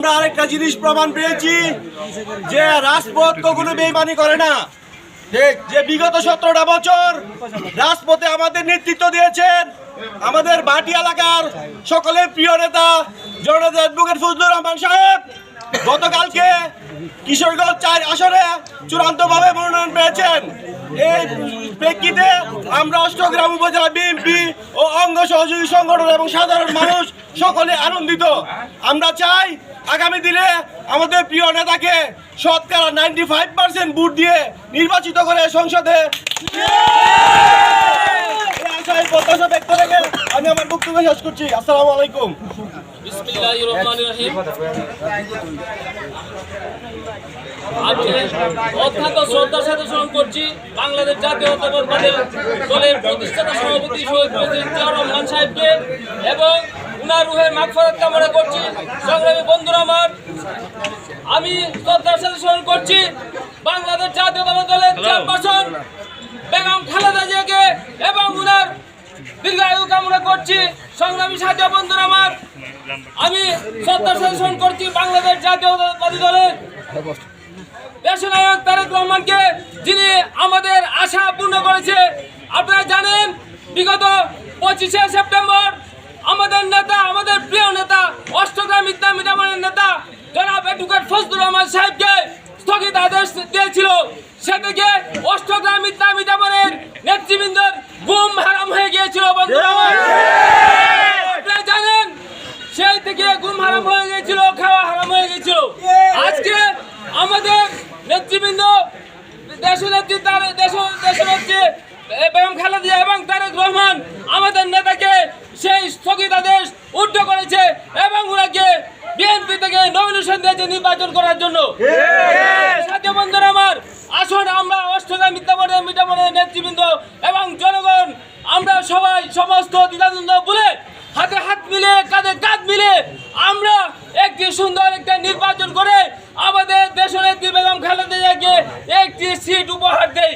আমরা আরেকটা জিনিস প্রমাণ পেয়েছি যে রাজপথ কখনো বেইমানি করে না। যে বিগত সতেরোটা বছর রাজপথে আমাদের নেতৃত্ব দিয়েছেন আমাদের বাটি এলাকার সকলের প্রিয় নেতা জনতা অ্যাডভোকেট ফজলুর রহমান সাহেব। গতকালকে কিশোরগঞ্জ চার আসনে চূড়ান্তভাবে মনোনয়ন পেয়েছেন। এই প্রেক্ষিতে আমরা অষ্টগ্রাম উপজেলা বিএনপি ও অঙ্গ সহযোগী সংগঠন এবং সাধারণ মানুষ সকলে আনন্দিত। আমরা চাই আগামী দিনে আমাদের প্রিয় নেতাকে শতকরা নাইনটি ফাইভ পার্সেন্ট ভোট দিয়ে নির্বাচিত করে সংসদে। আমি আমার বক্তব্য শেষ করছি। আসসালামু আলাইকুম। অত্যন্ত শ্রদ্ধার সাথে স্মরণ করছি বাংলাদেশ জাতীয়তাবাদী দলের প্রতিষ্ঠাতা সভাপতি শহীদ প্রেসিডেন্ট রহমান এবং উনার রুহের মাগফিরাত কামনা করছি। সংগ্রামী বন্ধুরা আমার আমি শ্রদ্ধার সাথে স্মরণ করছি বাংলাদেশ জাতীয়তাবাদী দলের চেয়ারপারসন বেগম খালেদা জিয়াকে এবং উনার দীর্ঘায়ু কামনা করছি। সংগ্রামী সাথী বন্ধুরা আমার আমি শ্রদ্ধার সাথে স্মরণ করছি বাংলাদেশ জাতীয়তাবাদী দলের দেশনায়ক তারেক রহমানকে যিনি আমাদের আশা পূর্ণ করেছে। আপনারা জানেন বিগত পঁচিশে সেপ্টেম্বর আমাদের নেতা, আমাদের প্রিয় নেতা, অষ্টগ্রাম ইসলাম জামানের নেতা, জনাব এডুকেট ফজলুর রহমান সাহেবকে স্থগিত আদেশ দিয়েছিল। সেদিকে অষ্টগ্রাম ইসলাম মিটামানের নেতৃবৃন্দের গুম হারাম হয়ে গিয়েছিল বন্ধুরা আমার। আপনারা জানেন সেই থেকে ঘুম হারাম হয়ে গেছিল খাওয়া হারাম হয়ে গেছিল আজকে আমাদের নেতৃবৃন্দ দেশ নেত্রী তার দেশ দেশনেত্রী বেগম খালেদা এবং তারেক রহমান আমাদের নেতাকে সেই স্থগিতাদেশ উদ্ধ করেছে এবং ওনাকে বিএনপি থেকে নমিনেশন দিয়েছে নির্বাচন করার জন্য সাথে বন্ধুরা আমার আসুন আমরা অষ্টগ্রাম মিথ্যামনে মিটামনে নেতৃবৃন্দ এবং জনগণ আমরা সবাই সমস্ত দ্বিধাদ্বন্দ্ব বলে হাতে হাত মিলে কাঁধে কাঁধ মিলে আমরা একটি সুন্দর একটা নির্বাচন করে আমাদের দেশনেত্রী বেগম খালেদা জিয়াকে একটি সিট উপহার এই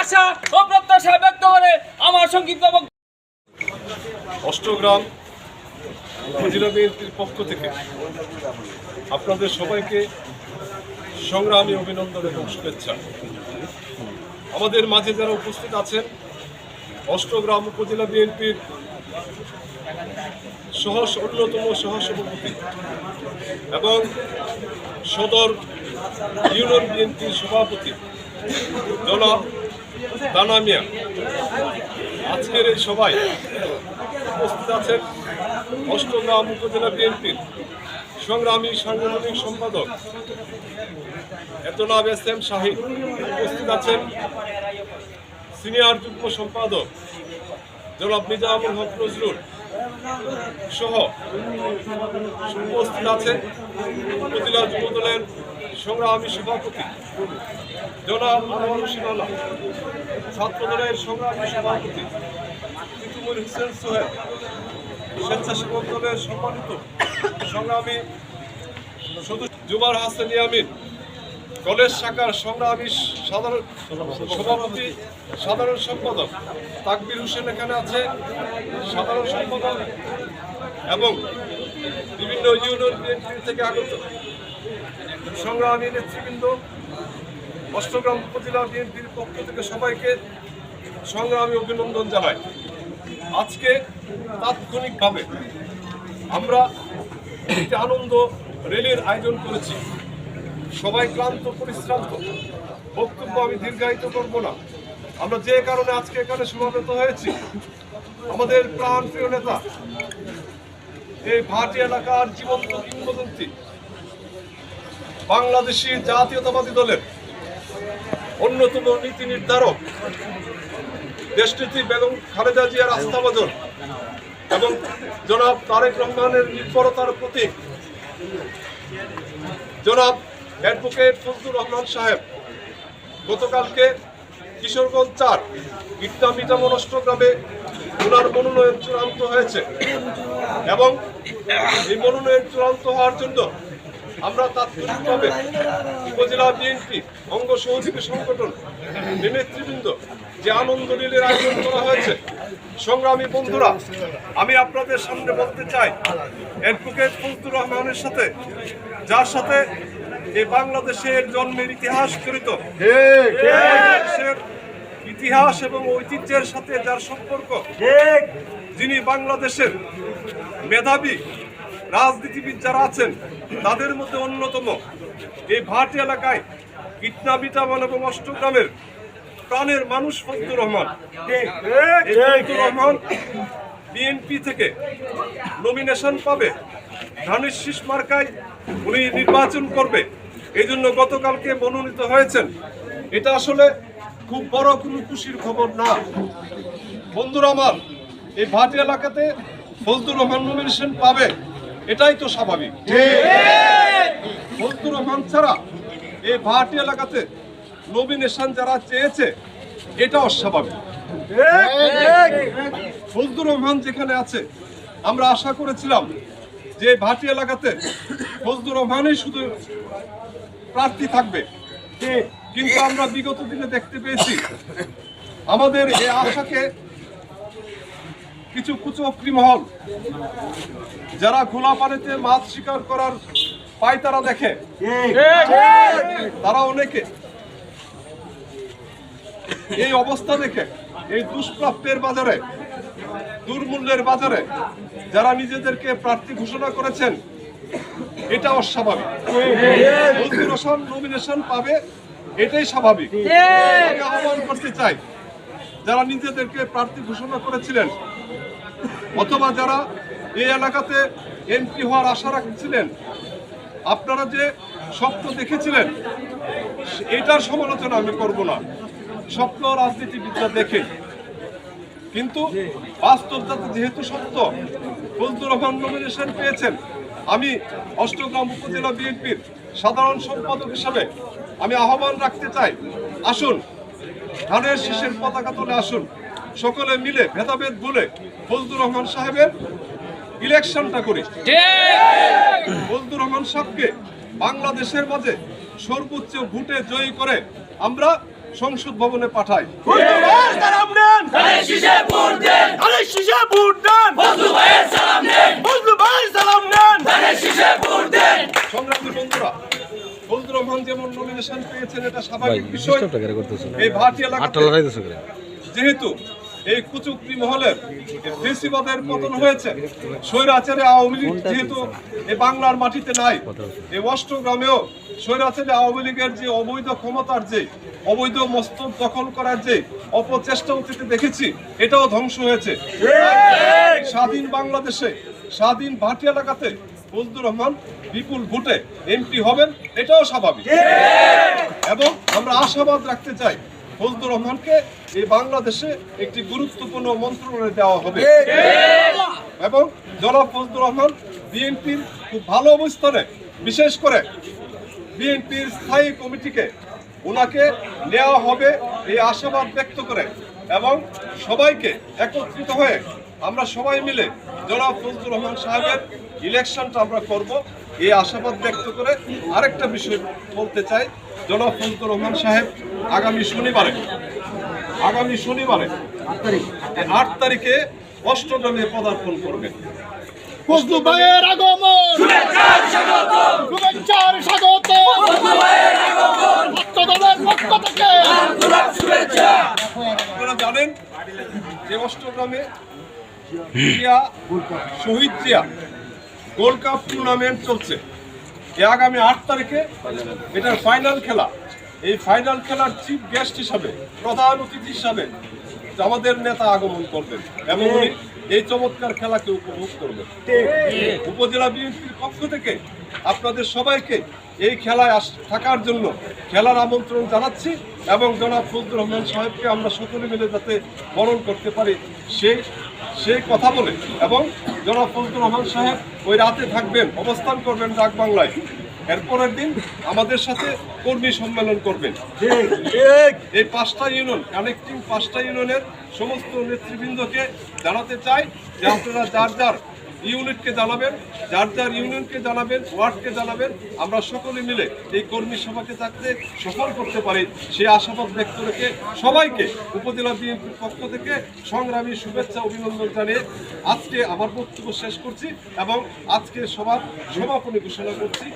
আশা ও প্রত্যাশা ব্যক্ত করে আমার সংক্ষিপ্ত অষ্টগ্রাম বিএনপির পক্ষ থেকে আপনাদের সবাইকে সংগ্রামী অভিনন্দন এবং শুভেচ্ছা। আমাদের মাঝে যারা উপস্থিত আছেন, অষ্টগ্রাম উপজেলা বিএনপির সহ অন্যতম সহসভাপতি এবং সদর ইউনিয়ন বিএনপির সভাপতি জনাব দানা মিয়া। আজকের এই সভায় উপস্থিত আছেন অষ্টগ্রাম উপজেলা বিএনপির সংগ্রামী সাংগঠনিক সম্পাদক এতনাব এস এম শাহিদ উপস্থিত আছেন। সিনিয়র যুগ্ম সম্পাদক জনাব নিজামুল হক নজরুল সহ উপস্থিত আছেন। উপজেলা যুব দলের সংগ্রামী সভাপতি জনাব আনোয়ার হোসেন আল্লাহ ছাত্র দলের সংগ্রামী সভাপতি তিতুমুর হোসেন সোহেল, স্বেচ্ছাসেবক দলের সম্মানিত সংগ্রামী জুমার হাসান ইয়ামিন কলেজ শাখার সংগ্রামী সাধারণ সভাপতি, সাধারণ সম্পাদক তাকবির হোসেন এখানে আছে। সাধারণ সম্পাদক এবং বিভিন্ন ইউনিয়ন থেকে আগত সংগ্রামী নেতৃবৃন্দ, অষ্টগ্রাম উপজেলা বিএনপির পক্ষ থেকে সবাইকে সংগ্রামী অভিনন্দন জানাই। আজকে তাৎক্ষণিকভাবে আমরা একটি আনন্দ রেলির আয়োজন করেছি। সবাই ক্লান্ত, পরিশ্রান্ত। বক্তব্য আমি দীর্ঘায়িত করব না। আমরা যে কারণে আজকে এখানে সমাবেত হয়েছি, আমাদের প্রাণ প্রিয় নেতা, এই ভাটি এলাকার জীবন্ত কিংবদন্তি, বাংলাদেশি জাতীয়তাবাদী দলের অন্যতম নীতি নির্ধারক দেশনীতি বেগম খালেদা জিয়ার আস্থাভাজন এবং জনাব তারেক রহমানের নির্ভরতার প্রতীক, জনাব অ্যাডভোকেট ফজলুর রহমান সাহেব, গতকালকে কিশোরগঞ্জ চার ইটনা মিটামন অষ্টগ্রামে ওনার মনোনয়ন চূড়ান্ত হয়েছে। এবং এই মনোনয়ন চূড়ান্ত হওয়ার জন্য আমরা তাৎক্ষণিকভাবে উপজেলা বিএনপি, অঙ্গ সহযোগী সংগঠন, নেতৃবৃন্দ যে আনন্দ লীলের আয়োজন করা হয়েছে, সংগ্রামী বন্ধুরা, আমি আপনাদের সামনে বলতে চাই, অ্যাডভোকেট ফজলুর রহমানের সাথে, যার সাথে এই বাংলাদেশের জন্মের ইতিহাস জড়িত। ইতিহাস এবং ঐতিহ্যের সাথে যার সম্পর্ক যিনি বাংলাদেশের মেধাবী রাজনীতিবিদ যারা আছেন তাদের মধ্যে অন্যতম। এই ভাটি এলাকায় ইটনা বিটামান এবং অষ্টগ্রামের প্রাণের মানুষ ফজলুর রহমান। ফজলুর রহমান বিএনপি থেকে নমিনেশন পাবে। ধানের শীষ মার্কায় উনি নির্বাচন করবে। এই জন্য গতকালকে মনোনীত হয়েছেন। এটা আসলে খুব বড় কোনো খুশির খবর না। বন্ধুরা আমার, এই ভাটি এলাকাতে ফজলুর রহমান নমিনেশন পাবে, এটাই তো স্বাভাবিক। ফজলুর রহমান ছাড়া এই ভাটি এলাকাতে নমিনেশন যারা চেয়েছে এটা অস্বাভাবিক ফজলুর রহমান যেখানে আছে, আমরা আশা করেছিলাম যে ভাটি এলাকাতে ফজলুর রহমানই শুধু প্রার্থী থাকবে। কিন্তু আমরা বিগত দিনে দেখতে পেয়েছি, আমাদের এই আশাকে কিছু কুচক্রি মহল, যারা খোলা পানিতে মাছ শিকার করার পায়তারা দেখে, তারা অনেকে এই অবস্থা দেখে, এই দুষ্প্রাপ্যের বাজারে, দুর্মূল্যের বাজারে, যারা নিজেদেরকে প্রার্থী ঘোষণা করেছেন এটা অস্বাভাবিক। ফজলুর রহমান নমিনেশন পাবে এটাই স্বাভাবিক। আমি আহ্বান করতে চাই যারা নিজেদেরকে প্রার্থী ঘোষণা করেছিলেন অথবা যারা এই এলাকাতে এমপি হওয়ার আশা রাখছিলেন আপনারা যে স্বপ্ন দেখেছিলেন এটার সমালোচনা আমি করব না। স্বপ্ন রাজনীতিবিদরা দেখে কিন্তু বাস্তবতাতে যেহেতু সত্য ফজলুর রহমান নমিনেশন পেয়েছেন। আমি অষ্টগ্রাম উপজেলা বিএনপির সাধারণ সম্পাদক হিসাবে আমি আহ্বান রাখতে চাই। আসুন, ধানের শীষের পতাকা তুলে আসুন। সকলে মিলে ভেদাভেদ বলে ফজলুর রহমান সাহেবের ইলেকশনটা করি। ফজলুর রহমান সাহেবকে বাংলাদেশের মাঝে সর্বোচ্চ ভোটে জয়ী করে আমরা সংসদ ভবনে সংগ্রামী বন্ধুরা ফজলুর রহমান যেমন নমিনেশন পেয়েছেন এটা স্বাভাবিক বিষয়। এই ভাটি যেহেতু এই কুচুক্তি মহলের ফেসিবাদের পতন হয়েছে স্বৈরাচারে আওয়ামী লীগ যেহেতু এই বাংলার মাটিতে নাই এই অষ্টগ্রামেও স্বৈরাচারে আওয়ামী লীগের যে অবৈধ ক্ষমতার যে অবৈধ মস্তক দখল করার যে অপচেষ্টা অতীতে দেখেছি, এটাও ধ্বংস হয়েছে। স্বাধীন বাংলাদেশে, স্বাধীন ভাটি এলাকাতে ফজলুর রহমান বিপুল ভোটে এমপি হবেন, এটাও স্বাভাবিক। এবং আমরা আশাবাদ রাখতে চাই, ফজলুর রহমানকে এই বাংলাদেশে একটি গুরুত্বপূর্ণ মন্ত্রণালয় দেওয়া হবে। এবং জনাব ফজলুর রহমান বিএনপির খুব ভালো অবস্থানে, বিশেষ করে বিএনপির স্থায়ী কমিটিকে ওনাকে নেওয়া হবে এই আশাবাদ ব্যক্ত করে এবং সবাইকে একত্রিত হয়ে আমরা সবাই মিলে জনাব ফজলুর রহমান সাহেবের ইলেকশনটা আমরা করব। এই আশাবাদ ব্যক্ত করে আরেকটা বিষয় বলতে চাই। জনাব ফজলুর রহমান সাহেব আগামী শনিবারে আগামী শনিবারে আট তারিখে অষ্টগ্রামে পদার্পণ করবেন ফজলু ভাইয়ের আগমন! শুভেচ্ছার স্বাগত শুভেচ্ছার স্বাগত ফজলু ভাইয়ের আগমন! ভক্তদলের পক্ষ থেকে। আপনারা জানেন যে অষ্টগ্রামে Shaheed Zia gold cup tournament চলছে। এই আগামী আট তারিখে এটার ফাইনাল খেলা। এই ফাইনাল খেলার চিফ গেস্ট হিসাবে, প্রধান অতিথি হিসাবে আমাদের নেতা আগমন করবেন এবং এই চমৎকার খেলাকে উপভোগ করবেন। উপজেলা বিএনপির পক্ষ থেকে আপনাদের সবাইকে এই খেলায় আস, থাকার জন্য খেলার আমন্ত্রণ জানাচ্ছি এবং জনাব ফজলুর রহমান সাহেবকে আমরা সকলে মিলে যাতে বরণ করতে পারি সেই সেই কথা বলে এবং জনাব ফজলুর রহমান সাহেব ওই রাতে থাকবেন, অবস্থান করবেন ডাক বাংলায়। এরপরের দিন আমাদের সাথে কর্মী সম্মেলন করবেন। এই পাঁচটা ইউনিয়ন কানেক্টিং পাঁচটা ইউনিয়নের সমস্ত নেতৃবৃন্দকে জানাতে চাই যে আপনারা যার যার ইউনিটকে জানাবেন, যার যার ইউনিয়নকে জানাবেন, ওয়ার্ডকে জানাবেন, আমরা সকলে মিলে এই কর্মী সভাকে থাকতে সফল করতে পারি। সেই আশাবাদ ব্যক্ত রেখে সবাইকে উপজেলা বিএনপির পক্ষ থেকে সংগ্রামী শুভেচ্ছা, অভিনন্দন জানিয়ে আজকে আমার বক্তব্য শেষ করছি এবং আজকে সবার সমাপনী ঘোষণা করছি।